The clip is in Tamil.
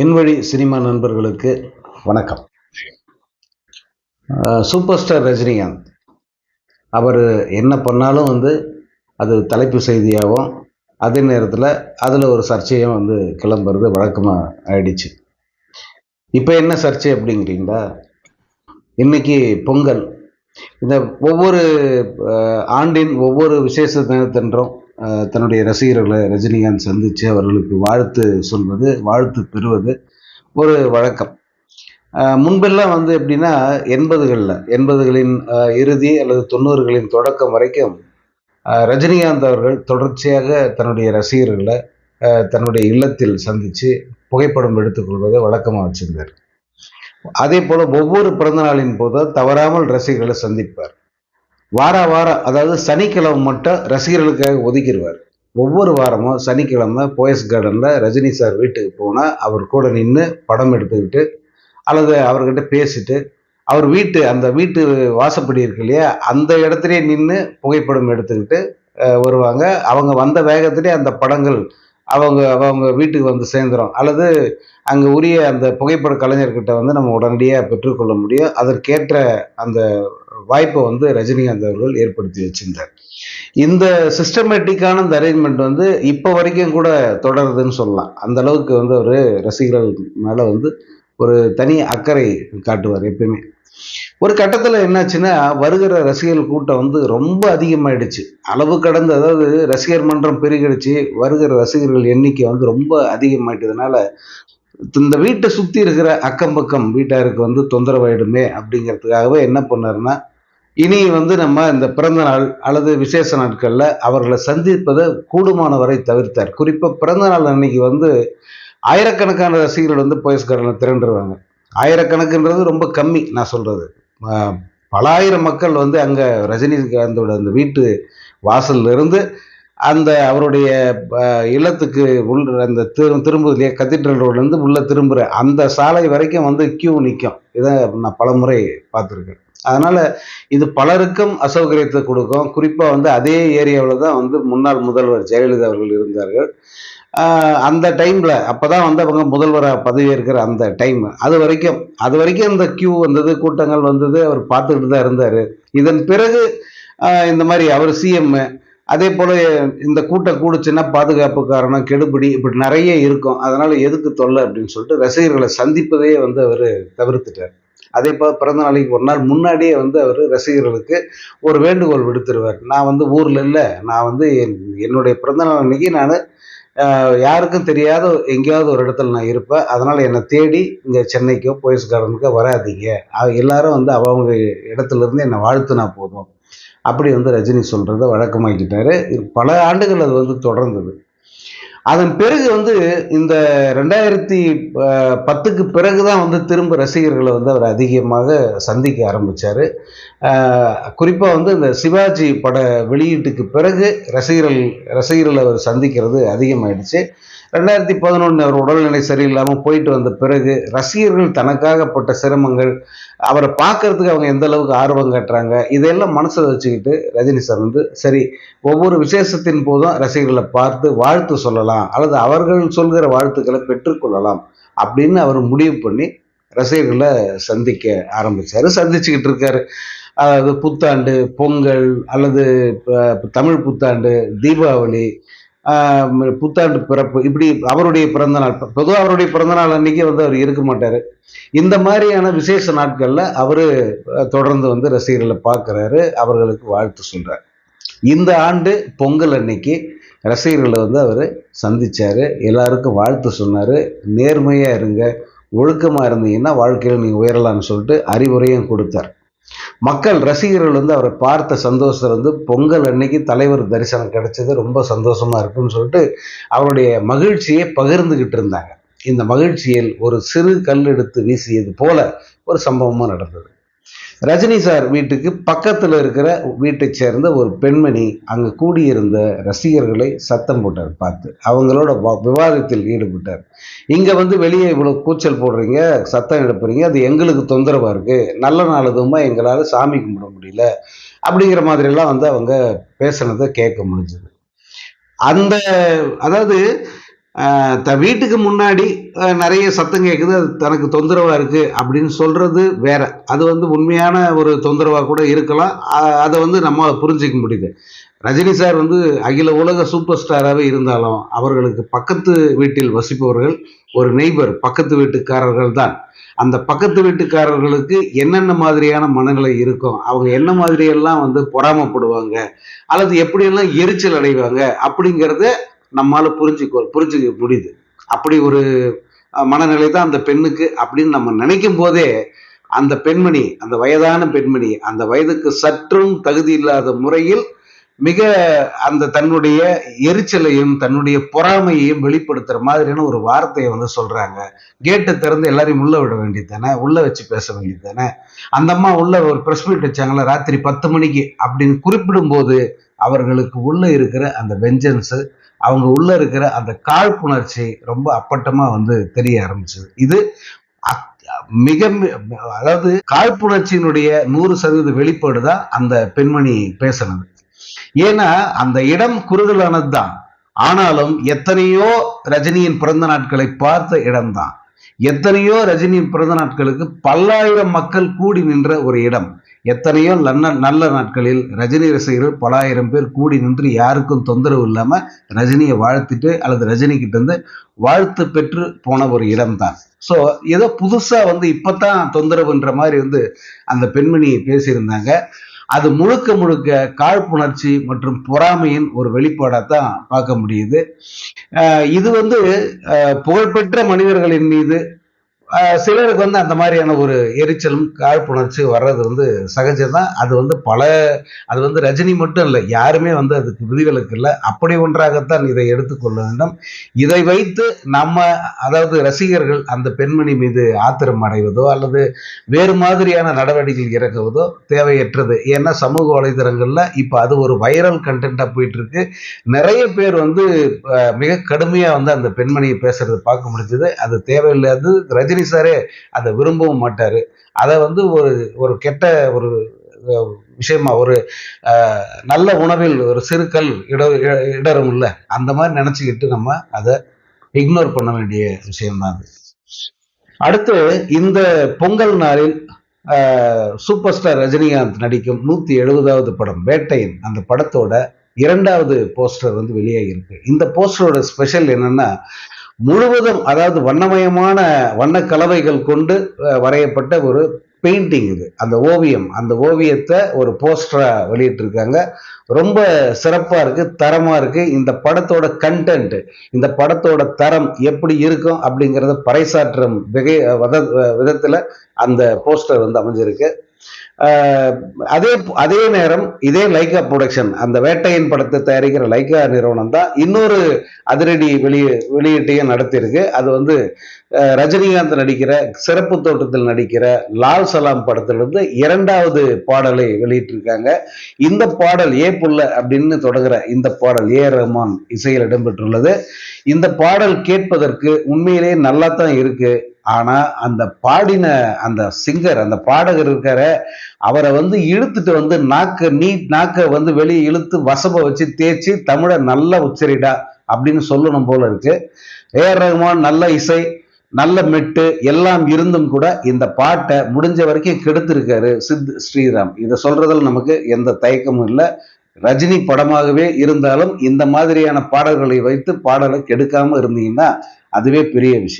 என்வழி சினிமா நண்பர்களுக்கு வணக்கம். Super star Rajinikanth. அவர் என்ன பண்ணாலும் வந்து அது தலைப்பு செய்தியாகவும் அதே நேரத்தில் அதில் ஒரு சர்ச்சையும் வந்து கிளம்புறது வழக்கமாக ஆயிடுச்சு. இப்போ என்ன சர்ச்சை அப்படிங்கிறீங்களா? இன்னைக்கு பொங்கல். இந்த ஒவ்வொரு ஆண்டின் ஒவ்வொரு விசேஷ தினத்தன்றும் தன்னுடைய ரசிகர்களை ரஜினிகாந்த் சந்தித்து அவர்களுக்கு வாழ்த்து சொல்வது வாழ்த்து பெறுவது ஒரு வழக்கம். முன்பெல்லாம் வந்து எப்படின்னா எண்பதுகளில் எண்பதுகளின் இறுதி அல்லது தொண்ணூறுகளின் தொடக்கம் வரைக்கும் ரஜினிகாந்த் அவர்கள் தொடர்ச்சியாக தன்னுடைய ரசிகர்களை தன்னுடைய இல்லத்தில் சந்தித்து புகைப்படம் எடுத்துக்கொள்வதை வழக்கமாக வச்சிருந்தார். அதே போல் ஒவ்வொரு பிறந்தநாளின் போதும் தவறாமல் ரசிகர்களை சந்திப்பார். வார வாரம் அதாவது சனிக்கிழமை மட்டும் ரசிகர்களுக்காக ஒதுக்கிடுவார். ஒவ்வொரு வாரமும் சனிக்கிழமை போயஸ் கார்டனில் ரஜினி சார் வீட்டுக்கு போனால் அவர் கூட நின்று படம் எடுத்துக்கிட்டு அல்லது அவர்கிட்ட பேசிட்டு அவர் வீட்டு அந்த வீட்டு வாசப்படி இருக்கு இல்லையா அந்த இடத்துலயே நின்று புகைப்படம் எடுத்துக்கிட்டு வருவாங்க. அவங்க வந்த வேகத்திலே அந்த படங்கள் அவங்க அவங்க வீட்டுக்கு வந்து சேர்ந்துரும். அல்லது அங்கே உரிய அந்த புகைப்பட கலைஞர்கிட்ட வந்து நம்ம உடனடியாக பெற்றுக்கொள்ள முடியும். அதற்கேற்ற அந்த வாய்ப்பை வந்து ரஜினிகாந்த் அவர்கள் ஏற்படுத்தி வச்சிருந்தார். இந்த சிஸ்டமேட்டிக்கான இந்த அரேஞ்ச்மெண்ட் வந்து இப்போ வரைக்கும் கூட தொடருதுன்னு சொல்லலாம். அந்த அளவுக்கு வந்து அவர் ரசிகர்கள் மேலே வந்து ஒரு தனி அக்கறை காட்டுவார் எப்பயுமே. ஒரு கட்டத்தில் என்னாச்சுன்னா வருகிற ரசிகர்கள் கூட்டம் வந்து ரொம்ப அதிகமாயிடுச்சு. அளவு கடந்து அதாவது ரசிகர் மன்றம் பெருகிடுச்சு வருகிற ரசிகர்கள் எண்ணிக்கை வந்து ரொம்ப அதிகமாயிட்டதுனால இந்த வீட்டை சுற்றி இருக்கிற அக்கம் பக்கம் வீட்டாருக்கு வந்து தொந்தரவாயிடுமே அப்படிங்கிறதுக்காகவே என்ன பண்ணாருன்னா இனி வந்து நம்ம இந்த பிறந்த நாள் அல்லது விசேஷ நாட்களில் அவர்களை சந்திப்பதை கூடுமான வரை தவிர்த்தார். குறிப்பாக பிறந்த நாள் அன்னைக்கு வந்து ஆயிரக்கணக்கான ரசிகர்கள் வந்து போயஸ்காரில் திரண்டுருவாங்க. ஆயிரக்கணக்குன்றது ரொம்ப கம்மி நான் சொல்கிறது பல ஆயிரம் மக்கள் வந்து அங்கே ரஜினிகாந்தோட அந்த வீட்டு வாசல்லிருந்து அந்த அவருடைய இல்லத்துக்கு உள் அந்த திரு திரும்புது இல்லையா கத்தீட்ரல் ரோட்லேருந்து உள்ளே திரும்புகிற அந்த சாலை வரைக்கும் வந்து கியூ நிற்கும் இதை நான் பலமுறை பார்த்துருக்கேன். அதனால் இது பலருக்கும் அசௌகரியத்தை கொடுக்கும். குறிப்பாக வந்து அதே ஏரியாவில் தான் வந்து முன்னாள் முதல்வர் ஜெயலலிதா அவர்கள் இருந்தார்கள். அந்த டைமில் அப்போ தான் வந்து அவங்க முதல்வராக பதவியேற்கிற அந்த டைம். அது வரைக்கும் அது வரைக்கும் இந்த கியூ வந்தது கூட்டங்கள் வந்தது அவர் பார்த்துக்கிட்டு தான் இருந்தார். இதன் பிறகு இந்த மாதிரி அவர் சிஎம் அதே போல் இந்த கூட்டம் கூடுச்சுன்னா பாதுகாப்பு காரணம் கெடுபிடி இப்படி நிறைய இருக்கும். அதனால் எதுக்கு தொல்லை அப்படின்னு சொல்லிட்டு ரசிகர்களை சந்திப்பதையே வந்து அவர் தவிர்த்துட்டார். அதே போல் பிறந்த நாளைக்கு ஒரு நாள் முன்னாடியே வந்து அவர் ரசிகர்களுக்கு ஒரு வேண்டுகோள் விடுத்துருவார். நான் வந்து ஊரில் இல்லை. நான் வந்து என் என்னுடைய பிறந்த நாள் அன்னைக்கு நான் யாருக்கும் தெரியாத எங்கேயாவது ஒரு இடத்துல நான் இருப்பேன். அதனால் என்னை தேடி இங்கே சென்னைக்கோ போயஸ் கார்டனுக்கோ வராதீங்க எல்லாரும் வந்து அவங்க இடத்துல இருந்து என்னை வாழ்த்துனா போதும். அப்படி வந்து ரஜினி சொல்கிறத வழக்கமாக்கிட்டாரு. பல ஆண்டுகள் அது வந்து தொடர்ந்தது. அதன் பிறகு வந்து இந்த ரெண்டாயிரத்தி பத்துக்கு பிறகு தான் வந்து திரும்ப ரசிகர்களை வந்து அவர் அதிகமாக சந்திக்க ஆரம்பித்தார் குறிப்பாக வந்து இந்த சிவாஜி பட வெளியீட்டுக்கு பிறகு ரசிகர்கள் ரசிகர்களை அவர் சந்திக்கிறது அதிகமாயிடுச்சு. ரெண்டாயிரத்தி பதினொன்று அவர் உடல்நிலை சரியில்லாமல் போயிட்டு வந்த பிறகு ரசிகர்கள் தனக்காகப்பட்ட சிரமங்கள் அவரை பார்க்கறதுக்கு அவங்க எந்த அளவுக்கு ஆர்வம் காட்டுறாங்க இதெல்லாம் மனசில் வச்சுக்கிட்டு ரஜினி சார் வந்து சரி ஒவ்வொரு விசேஷத்தின் போதும் ரசிகர்களை பார்த்து வாழ்த்து சொல்லலாம் அல்லது அவர்கள் சொல்கிற வாழ்த்துக்களை பெற்றுக்கொள்ளலாம் அப்படின்னு அவர் முடிவு பண்ணி ரசிகர்களை சந்திக்க ஆரம்பித்தார் சந்திச்சுக்கிட்டு இருக்காரு. அதாவது புத்தாண்டு பொங்கல் அல்லது தமிழ் புத்தாண்டு தீபாவளி புத்தாண்டு பிறப்பு இப்படி அவருடைய பிறந்த நாள் பொதுவாக அவருடைய பிறந்த நாள் அன்னைக்கு வந்து அவர் இருக்க மாட்டார். இந்த மாதிரியான விசேஷ நாட்களில் அவர் தொடர்ந்து வந்து ரசிகர்களை பார்க்குறாரு அவர்களுக்கு வாழ்த்து சொல்கிறார் இந்த ஆண்டு பொங்கல் அன்னைக்கு ரசிகர்களை வந்து அவர் சந்தித்தார் எல்லாருக்கும் வாழ்த்து சொன்னார். நேர்மையாக இருங்க ஒழுக்கமாக இருந்தீங்கன்னா வாழ்க்கையில் நீங்கள் உயரலாம்னு சொல்லிட்டு அறிவுரையும் கொடுத்தார். மக்கள் ரசிகர்கள் வந்து அவரை பார்த்த சந்தோஷத்தில் வந்து பொங்கல் அன்னைக்கு தலைவர் தரிசனம் கிடைச்சது ரொம்ப சந்தோஷமா இருக்குன்னு சொல்லிட்டு அவருடைய மகிழ்ச்சியை பகிர்ந்துகிட்டு இருந்தாங்க. இந்த மகிழ்ச்சியில் ஒரு சிறு கல் எடுத்து வீசியது போல ஒரு சம்பவமும் நடந்தது. ரஜினி சார் வீட்டுக்கு பக்கத்தில் இருக்கிற வீட்டைச் சேர்ந்த ஒரு பெண்மணி அங்கே கூடியிருந்த ரசிகர்களை சத்தம் போட்டார் பார்த்து. அவங்களோட விவாதத்தில் ஈடுபட்டார். இங்கே வந்து வெளியே இவ்வளோ கூச்சல் போடுறீங்க சத்தம் எழுப்புறீங்க அது எங்களுக்கு தொந்தரவாக இருக்குது நல்ல நாளதுமா எங்களால் சாமி கும்பிட முடியல அப்படிங்கிற மாதிரிலாம் வந்து அவங்க பேசுனதை கேட்க முடிஞ்சது. அந்த அதாவது த வீட்டுக்கு முன்னாடி நிறைய சத்தம் கேட்குது அது தனக்கு தொந்தரவாக இருக்குது அப்படின்னு சொல்கிறது வேற. அது வந்து உண்மையான ஒரு தொந்தரவாக கூட இருக்கலாம். அதை வந்து நம்ம புரிஞ்சிக்க முடியுது. ரஜினி சார் வந்து அகில உலக சூப்பர் ஸ்டாராகவே இருந்தாலும் அவர்களுக்கு பக்கத்து வீட்டில் வசிப்பவர்கள் ஒரு நெய்பர் பக்கத்து வீட்டுக்காரர்கள் தான். அந்த பக்கத்து வீட்டுக்காரர்களுக்கு என்னென்ன மாதிரியான மனநிலை இருக்கும் அவங்க என்ன மாதிரியெல்லாம் வந்து பொறாமப்படுவாங்க அல்லது எப்படியெல்லாம் எரிச்சல் அடைவாங்க அப்படிங்கிறத நம்மால் புரிஞ்சுக்கோ புரிஞ்சுக்க முடியுது. அப்படி ஒரு மனநிலை தான் அந்த பெண்ணுக்கு அப்படின்னு நம்ம நினைக்கும் போதே அந்த பெண்மணி அந்த வயதான பெண்மணி அந்த வயதுக்கு சற்றும் தகுதி இல்லாத முறையில் மிக அந்த தன்னுடைய எரிச்சலையும் தன்னுடைய பொறாமையையும் வெளிப்படுத்துற மாதிரியான ஒரு வார்த்தையை வந்து சொல்றாங்க. கேட்டை திறந்து எல்லாரையும் உள்ள விட வேண்டியது தானே? உள்ள வச்சு பேச வேண்டியது தானே? அந்த அம்மா உள்ள ஒரு பிரஸ் மீட் வச்சாங்களா ராத்திரி பத்து மணிக்கு அப்படின்னு குறிப்பிடும் போது அவர்களுக்கு உள்ளே இருக்கிற அந்த வெஞ்சன்ஸு அவங்க உள்ளே இருக்கிற அந்த காழ்ப்புணர்ச்சி ரொம்ப அப்பட்டமாக வந்து தெரிய ஆரம்பிச்சது. இது மிக அதாவது காழ்ப்புணர்ச்சியினுடைய நூறு சதவீத வெளிப்பாடு தான் அந்த பெண்மணி பேசுனது. ஏன்னா அந்த இடம் குறுகலானது தான் ஆனாலும் எத்தனையோ ரஜினியின் பிறந்த நாட்களை பார்த்த இடம்தான். எத்தனையோ ரஜினியின் பிறந்த நாட்களுக்கு பல்லாயிரம் மக்கள் கூடி நின்ற ஒரு இடம். எத்தனையோ நல்ல நல்ல நாட்களில் ரஜினி ரசிகர்கள் பல ஆயிரம் பேர் கூடி நின்று யாருக்கும் தொந்தரவு இல்லாமல் ரஜினியை வாழ்த்திட்டு அல்லது ரஜினிகிட்ட இருந்து வாழ்த்து பெற்று போன ஒரு இடம்தான். ஸோ ஏதோ புதுசாக வந்து இப்பதான் தொந்தரவுன்ற மாதிரி வந்து அந்த பெண்மணி பேசியிருந்தாங்க. அது முழுக்க முழுக்க காழ்ப்புணர்ச்சி மற்றும் பொறாமையின் ஒரு வெளிப்பாடாக தான் பார்க்க முடியுது. இது வந்து புகழ்பெற்ற மனிதர்களின் மீது சிலருக்கு வந்து அந்த மாதிரியான ஒரு எரிச்சலும் காழ்ப்புணர்ச்சி வர்றது வந்து சகஜம்தான். அது வந்து பல அது வந்து ரஜினி மட்டும் இல்லை யாருமே வந்து அதுக்கு விதிவிலக்கு இல்லை. அப்படி ஒன்றாகத்தான் இதை எடுத்துக்கொள்ள வேண்டும். இதை வைத்து நம்ம அதாவது ரசிகர்கள் அந்த பெண்மணி மீது ஆத்திரம் அடைவதோ அல்லது வேறு மாதிரியான நடவடிக்கைகள் இறக்குவதோ தேவையற்றது. ஏன்னா சமூக வலைதளங்களில் இப்போ அது ஒரு வைரல் கண்டென்ட்டாக போயிட்டு இருக்கு நிறைய பேர் வந்து மிக கடுமையாக வந்து அந்த பெண்மணியை பேசுறது பார்க்க முடிஞ்சது. அது தேவையில்லாது ரஜினி சாரே அதை விரும்பவும் மாட்டாரு. அதை வந்து ஒரு ஒரு கெட்ட ஒரு விஷயமா ஒரு நல்ல உணவில் ஒரு சிறுக்கல் இட இடரும் இல்லை. அந்த மாதிரி நினச்சிக்கிட்டு நம்ம அதை இக்னோர் பண்ண வேண்டிய விஷயம்தான் அது. அடுத்து இந்த பொங்கல் நாளில் ஆஹ், சூப்பர் ஸ்டார் ரஜினிகாந்த் நடிக்கும் நூத்தி எழுபதாவது படம் வேட்டையின் அந்த படத்தோட இரண்டாவது போஸ்டர் வந்து வெளியாகி இருக்கு இந்த போஸ்டரோட ஸ்பெஷல் என்னன்னா முழுவதும் அதாவது வண்ணமயமான வண்ண கலவைகள் கொண்டு வரையப்பட்ட ஒரு பெயிண்டிங் இது. அந்த ஓவியம். அந்த ஓவியத்தை ஒரு போஸ்டரா வெளியிட்டிருக்காங்க. ரொம்ப சிறப்பா இருக்கு தரமா இருக்கு. இந்த படத்தோட கண்டென்ட் இந்த படத்தோட தரம் எப்படி இருக்கும் அப்படிங்கிறத பறைசாற்றும் வகை வத விதத்துல அந்த போஸ்டர் வந்து அமைஞ்சிருக்கு. அதே அதே நேரம் இதே லைகா ப்ரொடக்ஷன் அந்த வேட்டையின் படத்தை தயாரிக்கிற லைகா நிறுவனம் தான் இன்னொரு அதிரடி வெளியே வெளியீட்டையும் நடத்தியிருக்கு. அது வந்து ரஜினிகாந்த் நடிக்கிற சிறப்பு தோட்டத்தில் நடிக்கிற லால் சலாம் படத்திலிருந்து இரண்டாவது பாடலை வெளியிட்டிருக்காங்க. இந்த பாடல் ஏ புல்ல அப்படின்னு தொடங்குற இந்த பாடல் ஏ ரஹ்மான் இசையில் இடம்பெற்றுள்ளது. இந்த பாடல் கேட்பதற்கு உண்மையிலேயே நல்லா தான் இருக்குது ஆனா அந்த பாடின அந்த சிங்கர் அந்த பாடகர் இருக்கார அவரை வந்து இழுத்துட்டு வந்து நாக்க நீ நாக்க வந்து வெளியே இழுத்து வசப வச்சு தேய்ச்சி தமிழை நல்லா உச்சரிடா அப்படின்னு சொல்லணும் போல இருக்கு. ஏஆர் ரஹ்மான் நல்ல இசை நல்ல மெட்டு எல்லாம் இருந்தும் கூட இந்த பாட்டை முடிஞ்ச வரைக்கும் கெடுத்திருக்காரு சித் ஸ்ரீராம். இதை சொல்றதுல நமக்கு எந்த தயக்கமும் இல்லை. ரஜினி படமாகவே இருந்தாலும் இந்த மாதிரியான பாடல்களை வைத்து பாடலை கெடுக்காம இருந்தீங்கன்னா அதுவே பெரிய விஷயம்.